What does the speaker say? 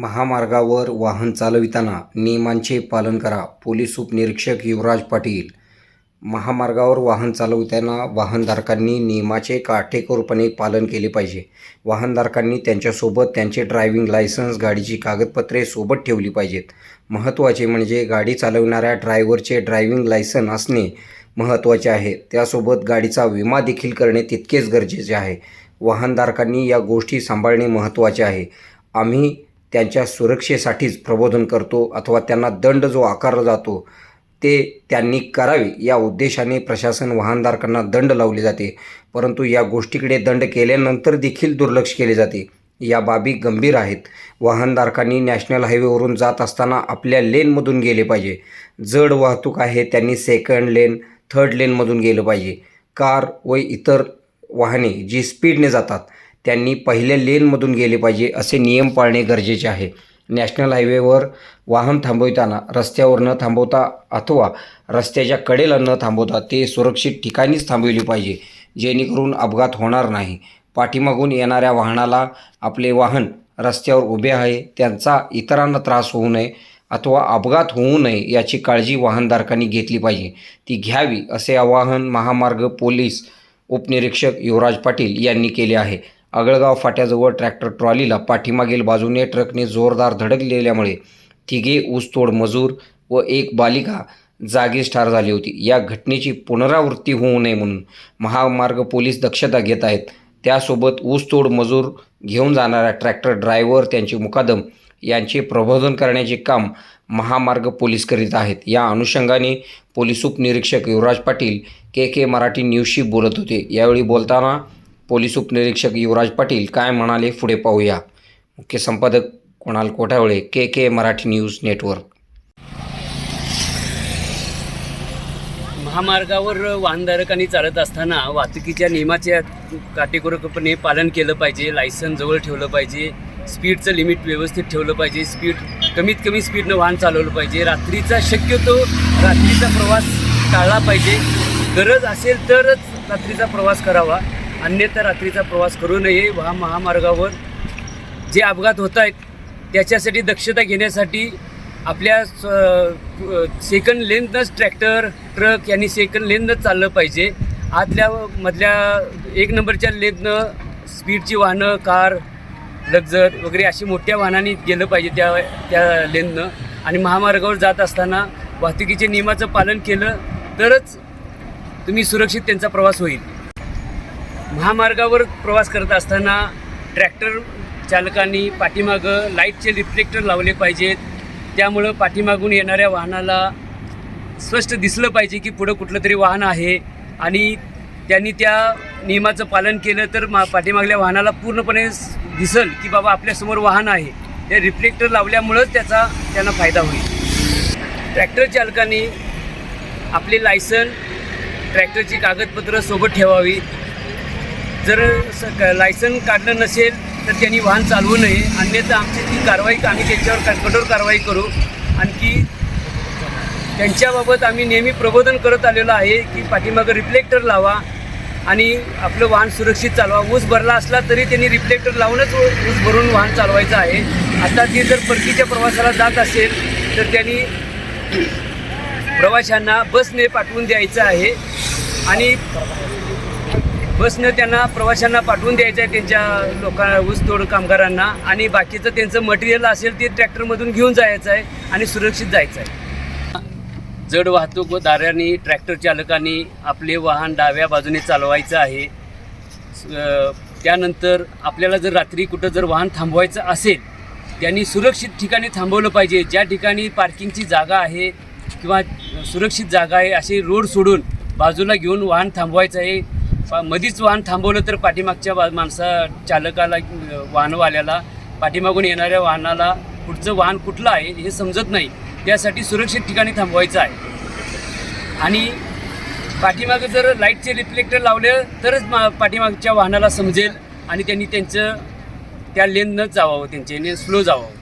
महामार्गावर वाहन चालविताना नियमांचे पालन करा पोलीस उपनिरीक्षक युवराज पाटील. महामार्गावर वाहन चालवताना वाहनधारकांनी नियमाचे काटेकोरपणे पालन केले पाहिजे. वाहनधारकांनी त्यांच्यासोबत त्यांचे ड्रायव्हिंग लायसन्स गाडीची कागदपत्रे सोबत ठेवली पाहिजेत. महत्त्वाचे म्हणजे गाडी चालवणाऱ्या ड्रायव्हरचे ड्रायव्हिंग लायसन असणे महत्त्वाचे आहे. त्यासोबत गाडीचा विमा देखील करणे तितकेच गरजेचे आहे. वाहनधारकांनी या गोष्टी सांभाळणे महत्त्वाचे आहे. आम्ही त्यांच्या सुरक्षेसाठीच प्रबोधन करतो अथवा त्यांना दंड जो आकारला जातो ते त्यांनी करावे. या उद्देशाने प्रशासन वाहनधारकांना दंड लावले जाते. परंतु या गोष्टीकडे दंड केल्यानंतर देखील दुर्लक्ष केले जाते. या बाबी गंभीर आहेत. वाहनधारकांनी नॅशनल हायवेवरून जात असताना आपल्या लेनमधून गेले पाहिजे. जड वाहतूक आहे त्यांनी सेकंड लेन थर्ड लेनमधून गेलं पाहिजे. कार व इतर वाहने जी स्पीडने जातात त्यांनी पहिल्या लेनमधून गेले पाहिजे असे नियम पाळणे गरजेचे आहे. नॅशनल हायवेवर वाहन थांबवताना रस्त्यावर न थांबवता अथवा रस्त्याच्या कडेला न थांबवता ते सुरक्षित ठिकाणीच थांबविले पाहिजे जेणेकरून अपघात होणार नाही. पाठीमागून येणाऱ्या वाहनाला आपले वाहन रस्त्यावर उभे आहे त्यांचा इतरांना त्रास होऊ नये अथवा अपघात होऊ नये याची काळजी वाहनधारकांनी घेतली पाहिजे. ती घ्यावी असे आवाहन महामार्ग पोलीस उपनिरीक्षक युवराज पाटील यांनी केले आहे. आगळगाव फाट्याजवळ ट्रॅक्टर ट्रॉलीला पाठीमागील बाजूने ट्रकने जोरदार धडकलेल्यामुळे तिघे ऊसतोड मजूर व एक बालिका जागीच ठार झाली होती. या घटनेची पुनरावृत्ती होऊ नये म्हणून महामार्ग पोलीस दक्षता घेत आहेत. त्यासोबत ऊसतोड मजूर घेऊन जाणाऱ्या ट्रॅक्टर ड्रायव्हर त्यांचे मुकादम यांचे प्रबोधन करण्याचे काम महामार्ग पोलीस करीत आहेत. या अनुषंगाने पोलीस उपनिरीक्षक युवराज पाटील के के मराठी न्यूजशी बोलत होते. यावेळी बोलताना पोलीस उपनिरीक्षक युवराज पाटील काय म्हणाले पुढे पाहूया. मुख्य संपादक Kunal Kothawale K K Marathi news network. महामार्गावर वाहनधारकांनी चालत असताना वाहतुकीच्या नियमाचे काटेकोरपणे पालन केलं पाहिजे लायसन जवळ ठेवलं पाहिजे स्पीडचं लिमिट व्यवस्थित ठेवलं पाहिजे स्पीड कमीत कमी स्पीडनं वाहन चालवलं पाहिजे. रात्रीचा शक्यतो रात्रीचा प्रवास टाळला पाहिजे. गरज असेल तरच रात्रीचा प्रवास करावा. अन्यथा रात्रीचा प्रवास करू नये वा महामार्गावर जे अपघात होत आहेत त्याच्यासाठी दक्षता घेण्यासाठी आपल्या स- सेकंड लेननंच ट्रॅक्टर ट्रक यांनी सेकंड लेनच चाललं पाहिजे. आतल्या मधल्या एक नंबरच्या लेननं स्पीडची वाहनं कार लक्झर वगैरे अशी मोठ्या वाहनांनी गेलं पाहिजे त्या त्या लेननं आणि महामार्गावर जात असताना वाहतुकीच्या नियमाचं पालन केलं तरच तुम्ही सुरक्षित त्यांचा प्रवास होईल. महामार्गावर प्रवास करत असताना ट्रॅक्टर चालकांनी पाठीमागं लाईटचे रिफ्लेक्टर लावले पाहिजेत. त्यामुळं पाठीमागून येणाऱ्या वाहनाला स्पष्ट दिसलं पाहिजे की पुढं कुठलं तरी वाहन आहे. आणि त्यांनी त्या नियमाचं पालन केलं तर मा पाठीमागल्या वाहनाला पूर्णपणे दिसल की बाबा आपल्यासमोर वाहन आहे. ते रिफ्लेक्टर लावल्यामुळंच त्याचा त्यांना फायदा होईल. ट्रॅक्टर चालकांनी आपले लायसन ट्रॅक्टरची कागदपत्रं सोबत ठेवावी जर स क- लायसन काढलं नसेल तर त्यांनी वाहन चालवू नये. अन्यथा आमची ती कारवाई आम्ही त्यांच्यावर का- कठोर कारवाई करू. आणखी त्यांच्याबाबत आम्ही नेहमी प्रबोधन करत आलेलो आहे की पाठीमागं रिफ्लेक्टर लावा आणि आपलं वाहन सुरक्षित चालवा. ऊस भरला असला तरी त्यांनी रिफ्लेक्टर लावूनच ऊस भरून वाहन चालवायचं आहे. आता ते जर परतीच्या प्रवासाला जात असेल तर त्यांनी प्रवाशांना बसने पाठवून द्यायचं आहे. आणि बसनं त्यांना प्रवाशांना पाठवून द्यायचं आहे त्यांच्या लोकांना ऊसतोड कामगारांना. आणि बाकीचं त्यांचं मटेरियल असेल ते ट्रॅक्टरमधून घेऊन जायचं आहे आणि सुरक्षित जायचं आहे जड वाहतूक व दारांनी ट्रॅक्टर चालकांनी आपले वाहन डाव्या बाजूने चालवायचं आहे. स- त्यानंतर आपल्याला जर रात्री कुठं जर वाहन थांबवायचं असेल त्यांनी सुरक्षित ठिकाणी थांबवलं पाहिजे. ज्या ठिकाणी पार्किंगची जागा आहे किंवा सुरक्षित जागा आहे असे रोड सोडून बाजूला घेऊन वाहन थांबवायचं आहे. पा- मधीच वाहन थांबवलं तर पाठीमागच्या बा माणसा चालकाला वाहनवाल्याला पाठीमागून येणाऱ्या वाहनाला पुढचं वाहन कुठलं आहे हे समजत नाही. त्यासाठी सुरक्षित ठिकाणी थांबवायचं आहे. आणि पाठीमागं जर लाईटचे रिफ्लेक्टर लावले तरच मा पाठीमागच्या वाहनाला समजेल आणि त्यांनी त्यांचं त्या लेननंच जावावं त्यांच्याने स्लो जावावं